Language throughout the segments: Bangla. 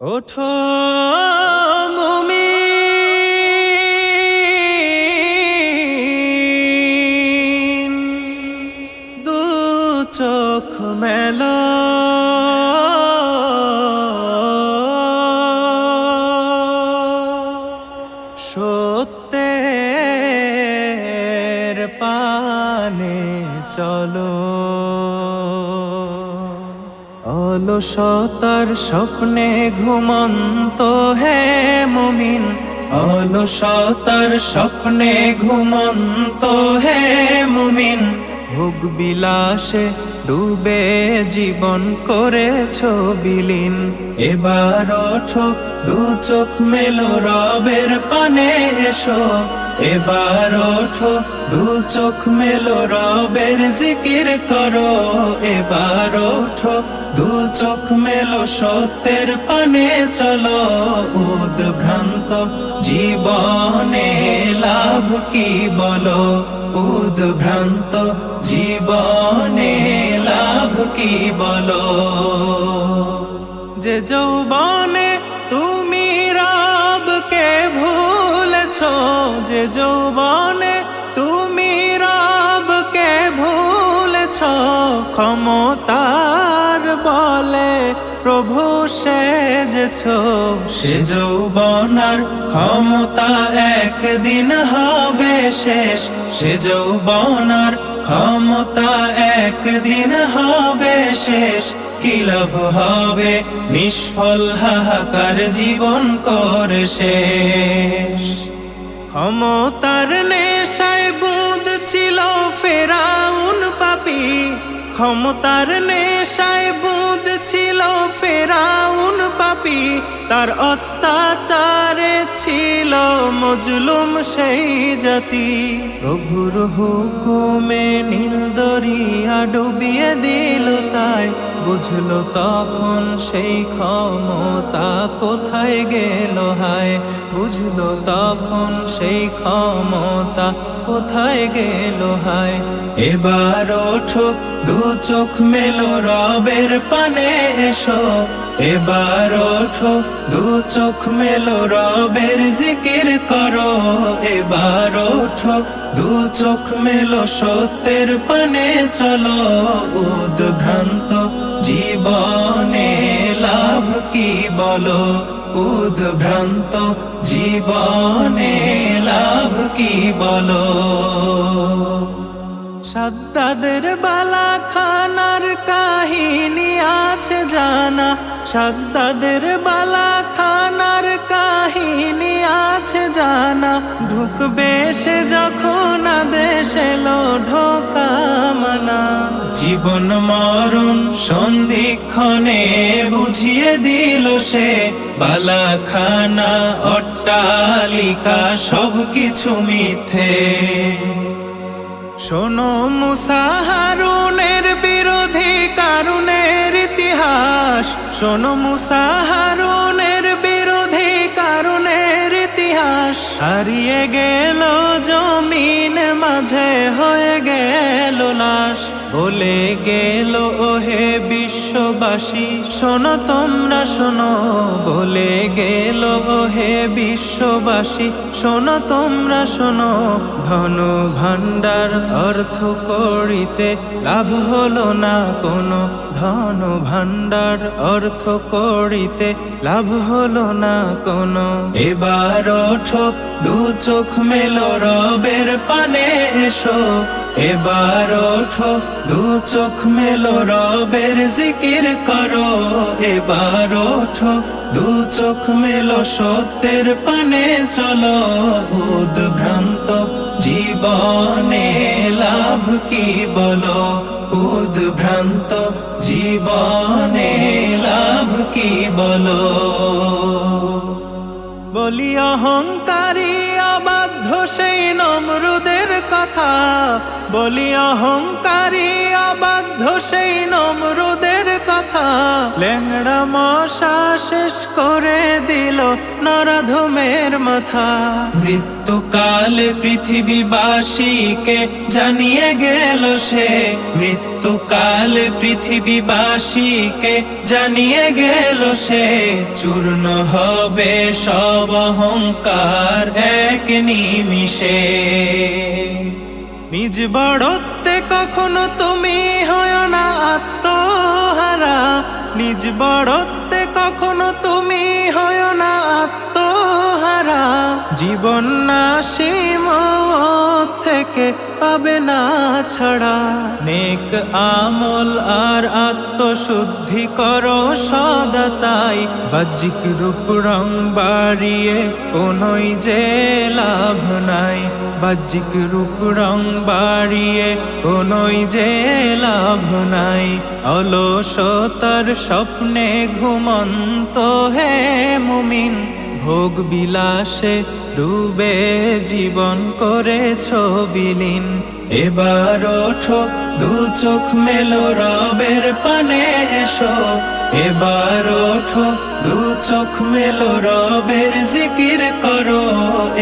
ওঠো মুমিন। দু চোখ মেলো। সত্যের পানে চলো। অলসতার স্বপ্নে ঘুমন্ত হে মুমিন। অলসতার স্বপ্নে ঘুমন্ত হে মুমিন। ভোগ বিলাসে ডুবে জীবন করেছ বিলীন। এবার ওঠো, দু চোখ মেলো রবের পানে এসো। এবার ওঠো, দু চোখ মেলো রবের জিকির করো। এবার ওঠো, দু চোখ মেলো সত্যের পানে চলো। উদ্ভ্রান্ত জীবনে লাভ কি বলো? উদ্ভ্রান্ত জীবনে লাভ কি বলো? যে যৌবনে তুমি রবকে ভুলেছ, যে যৌবনে তুমি রবকে ভুলেছ, ক্ষমতার বলে প্রভু সেজেছ। সে যৌবনার ক্ষমতা একদিন হবে শেষ। সে যৌবনার ক্ষমতা একদিন হবে শেষ। কি লাভ হবে, নিষ্ফল হাহাকার জীবন করে শেষ। ক্ষমতার নেশায় বুধ ছিল ফেরাউন পাপি। ক্ষমতার নেশায় বুধ ছিল ফেরাউন পাপি। তার অত্যাচারে ছিল মজলুম সেই জাতি। প্রভুর হুকুমে নীল দরিয়া ডুবিয়ে দিল তাই। বুঝলো তখন সেই ক্ষমতা কোথায় গেল হায়? বুঝলো তখন সেই ক্ষমতা কোথায় গেল হায়? এবার ওঠো, দু চোখ মেলো, রবের পানে এসো। এবার ওঠো, দু চোখ মেলো, রবের জিকির করো। এবার ওঠো, দু চোখ মেলো, সত্যের পানে চলো। উদ্ভ্রান্ত জীবনে লাভ কি বলো? উদ্ভ্রান্ত জীবনে লাভ কি বলো? বালা খানার কাহিনী জানা, সাদ্দাদের বালা খানার কাহিনী আছে জানা। ঢুকবে সে যখন আদেশ এলো ঢোকা মানা। জীবন মরণ সন্ধিক্ষণে বুঝিয়ে দিল সে, বালাখানা, অট্টালিকা সব কিছু মিথ্যে। শোনো মুসাহারুনের বিরোধী কারুনের ইতিহাস। শোনো মুসাহারুনের বিরোধী কারণের ইতিহাস। হারিয়ে গেল জমিন মাঝে, হয়ে গেল লাশ। বলে গেল বিশ্ববাসী শোনো তোমরা, শোনো, বলে গেল ওহে বিশ্ববাসী। শোনো তোমরা, শোনো, ধন ভাণ্ডার অর্থ করিতে লাভ হলো না। কোনো ধন ভাণ্ডার অর্থ করিতে লাভ হলো না। কোনো এবার ওঠো, দু চোখ মেলো রবের পানে এসো। এবার ওঠো, দু চোখ মেলো, রবের জিকির করো। এবার ওঠো, দু চোখ মেলো, সত্যের পানে চলো। উদ্ভ্রান্ত জীবনে লাভ কি বলো? উদ্ভ্রান্ত জীবনে লাভ কি বলো? বলি অহংকারী, অবাধ্য সেই নমরুদের কথা, বলি অহংকারী অবাধ্য সেই নমরুদের কথা। ল্যাংড়া মশা শেষ করে দিল নরাধমের মাথা। মৃত্যুকালে পৃথিবীবাসীকে জানিয়ে গেল সে, মৃত্যুকালে পৃথিবীবাসীকে জানিয়ে গেল সে, চূর্ণ হবে সব অহংকার এক নিমিষে। নিজ বড়ত্বে কখনো তুমি হয় না আত্মহারা। নিজ বড়ত্বে কখনো তুমি জীবন নাসিম থেকে পাবে না ছাড়া। নেক আমল আর আত্মশুদ্ধি করো সদা তাই। বাহ্যিক রূপ রং বাড়িয়ে কোনোই যে লাভ নাই। বাহ্যিক রূপ রং বাড়িয়ে কোনোই যে লাভ নাই। অলসতার স্বপ্নে ঘুমন্ত হে মুমিন ভোগ বিলাসে ডুবে জীবন করেছ বিলীন। এবার ওঠো, দু চোখ মেলো রবের পানে এসো। এবার ওঠো দু চোখ মেলো রবের জিকির করো,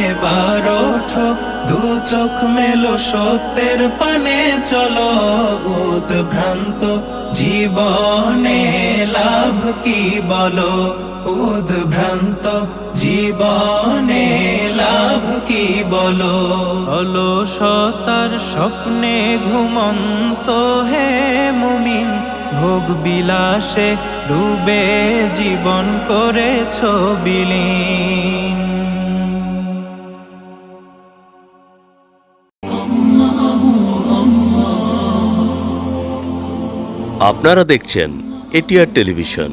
এবার ওঠো। দু চোখ মেলো সত্যের পানে চলো, উদ্ভ্রান্ত জীবনে লাভ কি বলো? উদ্ভ্রান্ত জীবনে লাভ কি বলো? অলসতার স্বপ্নে ঘুমন্ত হে মুমিন ভোগ বিলাসে ডুবে জীবন করেছ বিলীন। আপনারা দেখছেন এটিআর টেলিভিশন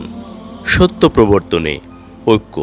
সত্য প্রবর্তনে ঐক্য।